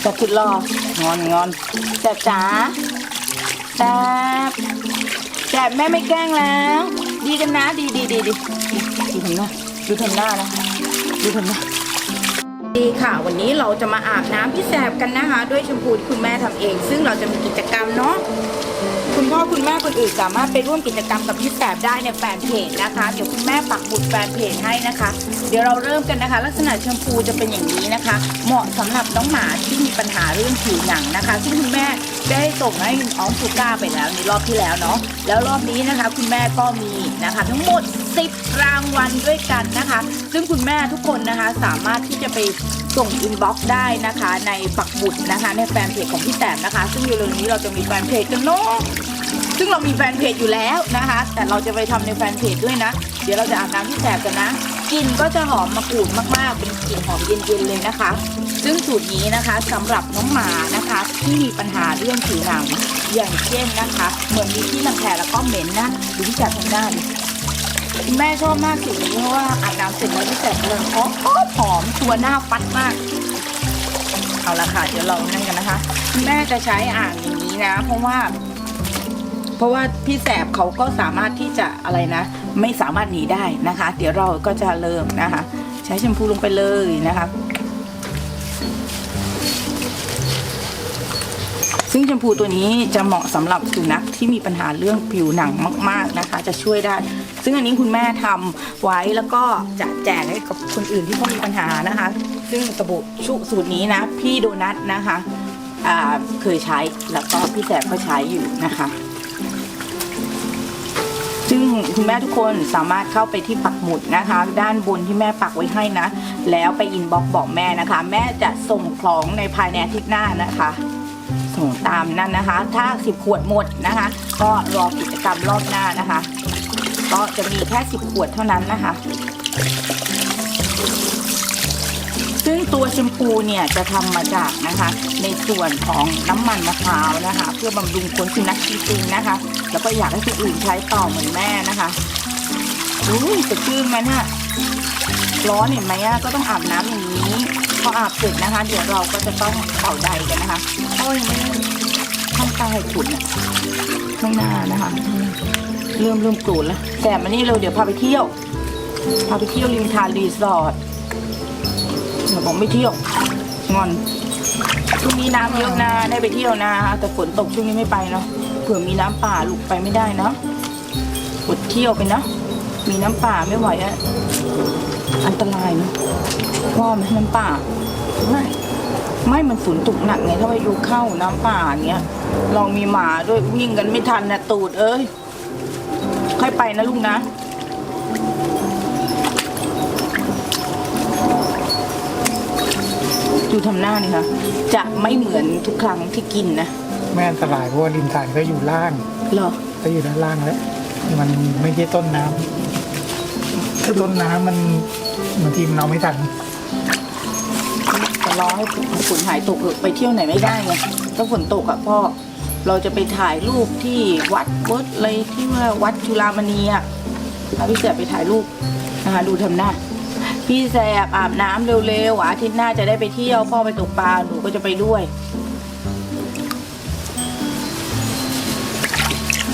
แสบสุดหรองอนงอนแสบจ๋าแสบแสบแม่ไม่แกล้งแล้ว ดีกันนะ ดีดีดีดีดูทำหน้าดูทำหน้านะดูทำหน้าดีค่ะ วันนี้เราจะมาอาบน้ำพี่แสบกันนะคะ ด้วยแชมพูที่คุณแม่ทำเอง ซึ่งเราจะมีกิจกรรมเนาะ คุณพ่อคุณแม่คนอื่นสามารถไปร่วมกิจกรรมกับพี่แสบได้ในแฟนเพจนะคะ เดี๋ยวคุณแม่ปักบุดแฟนเพจให้นะคะ เดี๋ยวเราเริ่มกันนะคะ ลักษณะแชมพูจะเป็นอย่างนี้นะคะ เหมาะสำหรับน้องหมาที่มีปัญหาเรื่องผิวหนังนะคะ ซึ่งคุณแม่ได้ส่งให้น้องซูก้าไปแล้วในรอบที่แล้วเนาะแล้วรอบนี้นะคะคุณแม่ก็มีนะคะ ทั้งหมด 10 รางวัลด้วยกันนะคะ ซึ่งคุณแม่ทุกคนนะคะสามารถที่จะไปส่งอินบ็อกซ์ได้นะคะ ในปักบุตรนะคะ ในแฟนเพจของพี่แต้มนะคะ ซึ่งเร็วนี้เราจะมีแฟนเพจกันเนาะ ซึ่งเรามีแฟนเพจอยู่แล้วนะคะ แต่เราจะไปทำในแฟนเพจด้วยนะ เดี๋ยวเราจะอาบน้ำพี่แสบกันนะกลิ่นก็จะหอมมะกรูดมากๆ เป็นกลิ่นหอมเย็นๆเลยนะคะ ซึ่งสูตรนี้นะคะสำหรับน้องหมานะคะที่มีปัญหาเรื่องผิวหนังอย่างเช่นนะคะ เหมือนมีที่รังแคแล้วก็เหม็นนะดูที่จัดทางด้านแม่ชอบมากสูตรนี้เพราะว่าอาบน้ำเสร็จแล้วที่แสบเลยหอมหอมตัวหน้าฟัดมากเอาละค่ะ เดี๋ยวเรานั่นกันนะคะ แม่จะใช้อ่างอย่างนี้นะ เพราะว่า เพราะว่าพี่แสบเขาก็สามารถที่จะอะไรนะ ไม่สามารถหนีได้นะคะ เดี๋ยวเราก็จะเริ่มนะคะ ใช้แชมพูลงไปเลยนะคะซึ่งแชมพูตัวนี้จะเหมาะสำหรับสุนัขที่มีปัญหาเรื่องผิวหนังมาก ๆนะคะ จะช่วยได้ ซึ่งอันนี้คุณแม่ทำไว้แล้วก็จะแจกให้กับคนอื่นที่เขามีปัญหานะคะ ซึ่งสบู่ชุสูตรนี้นะ พี่โดนัทนะคะเคยใช้แล้วก็พี่แสบก็ใช้อยู่นะคะ คุณแม่ทุกคนสามารถเข้าไปที่ปักหมุดนะคะ ด้านบนที่แม่ปักไว้ให้นะ แล้วไปอินบ็อกบอกแม่นะคะ แม่จะส่งของในภายในอาทิตย์หน้านะคะ ส่งตามนั้นนะคะ ถ้า 10 ขวดหมดนะคะ ก็รอกิจกรรมรอบหน้านะคะ ก็จะมีแค่ 10 ขวดเท่านั้นนะคะ ตัวแชมพูเนี่ยจะทำมาจากนะคะ ในส่วนของน้ำมันมะพร้าวนะคะ เพื่อบำรุงขนสุนัขจริงๆนะคะ แล้วก็อยากให้คนอื่นใช้ต่อเหมือนแม่นะคะอุ้ยจะชื่นไหมเนี่ยร้อนเห็นไหมอะก็ต้องอาบน้ำอย่างนี้พออาบเสร็จนะคะ เดี๋ยวเราก็จะต้องเป่าใดกันนะคะโอ้ยไม่ข้างใต้ขุนอะไม่น่านะคะอืมเริ่มเริ่มกรูดแล้วแต่มานี่เราเดี๋ยวพาไปเที่ยวพาไปเที่ยวริมทานรีสอร์ท เดี๋ยวบอกไม่เที่ยว งอนช่วงนี้น้ำเยอะนะได้ไปเที่ยวนะ แต่ฝนตกช่วงนี้ไม่ไปเนาะเผื่อมีน้ำป่าลูกไปไม่ได้นะอดเที่ยวไปนะ มีน้ำป่าไม่ไหวอะอันตรายนะว่าไหมน้ำป่าไม่ไม่มันฝนตกหนักไงถ้าไปดูเข้าน้ำป่าอย่างเงี้ยลองมีหมาด้วยวิ่งกันไม่ทันนะตูดเอ้ยค่อยไปนะลูกนะ ทำหน้านี่ค่ะ จะไม่เหมือนทุกครั้งที่กินนะไม่อันตรายเพราะว่าริมทานก็อยู่ล่างเหรอก็อยู่ด้านล่างแล้ว มันไม่ใช่ต้นน้ำถ้าต้นน้ำมันบางทีมันเอาไม่ทันจะรอให้ฝนหายตกเถอะไปเที่ยวไหนไม่ได้ไงถ้าฝนตกอะพ่อเราจะไปถ่ายรูปที่วัดวัดอะไรที่ว่าวัดจุฬามณีอะพาพี่แสบไปถ่ายรูปนะคะดูทำหน้า พี่แสบอาบน้ำเร็วๆอาทิตย์หน้าจะได้ไปเที่ยวพ่อไปตกปลาหนูก็จะไปด้วย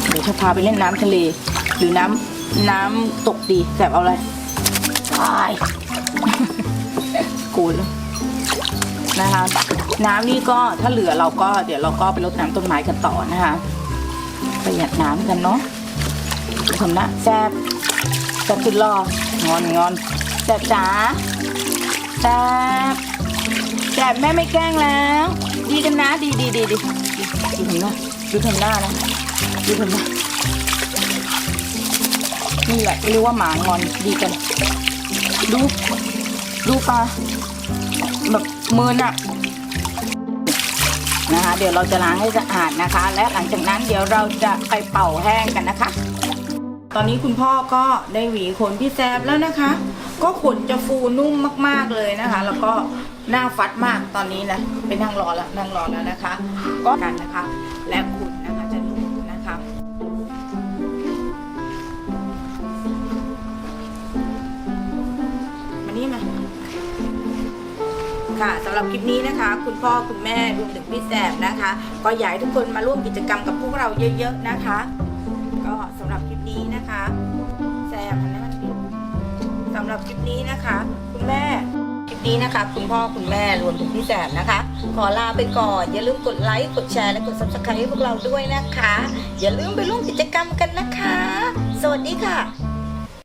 เดี๋ยวจะพาไปเล่นน้ำทะเล หรือน้ำน้ำตกดีแสบเอาอะไรตายกูเลยนะคะน้ำนี่ก็ถ้าเหลือเราก็เดี๋ยวเราก็ไปรดน้ำต้นไม้กันต่อนะคะประหยัดน้ำกันเนาะทำนะแซบแซบสุดรองอนงอน ซบจ๋าแซบแซบแม่ไม่แกล้งแล้ว ดีกันนะ ดีดีดีดีดูทำหน้าดูทำหน้านะดูทำหน้านี่แหละเรียกว่าหมางอนดีกัน ดู ดูปลาแบบมือน่ะนะคะ เดี๋ยวเราจะล้างให้สะอาดนะคะ และหลังจากนั้นเดี๋ยวเราจะไปเป่าแห้งกันนะคะ ตอนนี้คุณพ่อก็ได้หวีขนพี่แซบแล้วนะคะ ก็ขนจะฟูนุ่มมากๆเลยนะคะ แล้วก็หน้าฟัดมากตอนนี้นะไปนั่งรอแล้วนั่งรอแล้วนะคะ ก็กันนะคะ และขนนะคะจะนุ่มนะคะมานี่มาค่ะสำหรับคลิปนี้นะคะ คุณพ่อคุณแม่รวมถึงพี่แสบนะคะ ก็อยากให้ทุกคนมาร่วมกิจกรรมกับพวกเราเยอะ ๆนะคะ ก็สำหรับคลิปนี้นะคะ แสบนนั้นมันผิด สำหรับคลิปนี้นะคะ คุณแม่คลิปนี้นะคะ คุณพ่อคุณแม่รวมถึงพี่แสบนะคะ ขอลาไปก่อน อย่าลืมกดไลค์กดแชร์และกด subscribe พวกเราด้วยนะคะ อย่าลืมไปร่วมกิจกรรมกันนะคะ สวัสดีค่ะ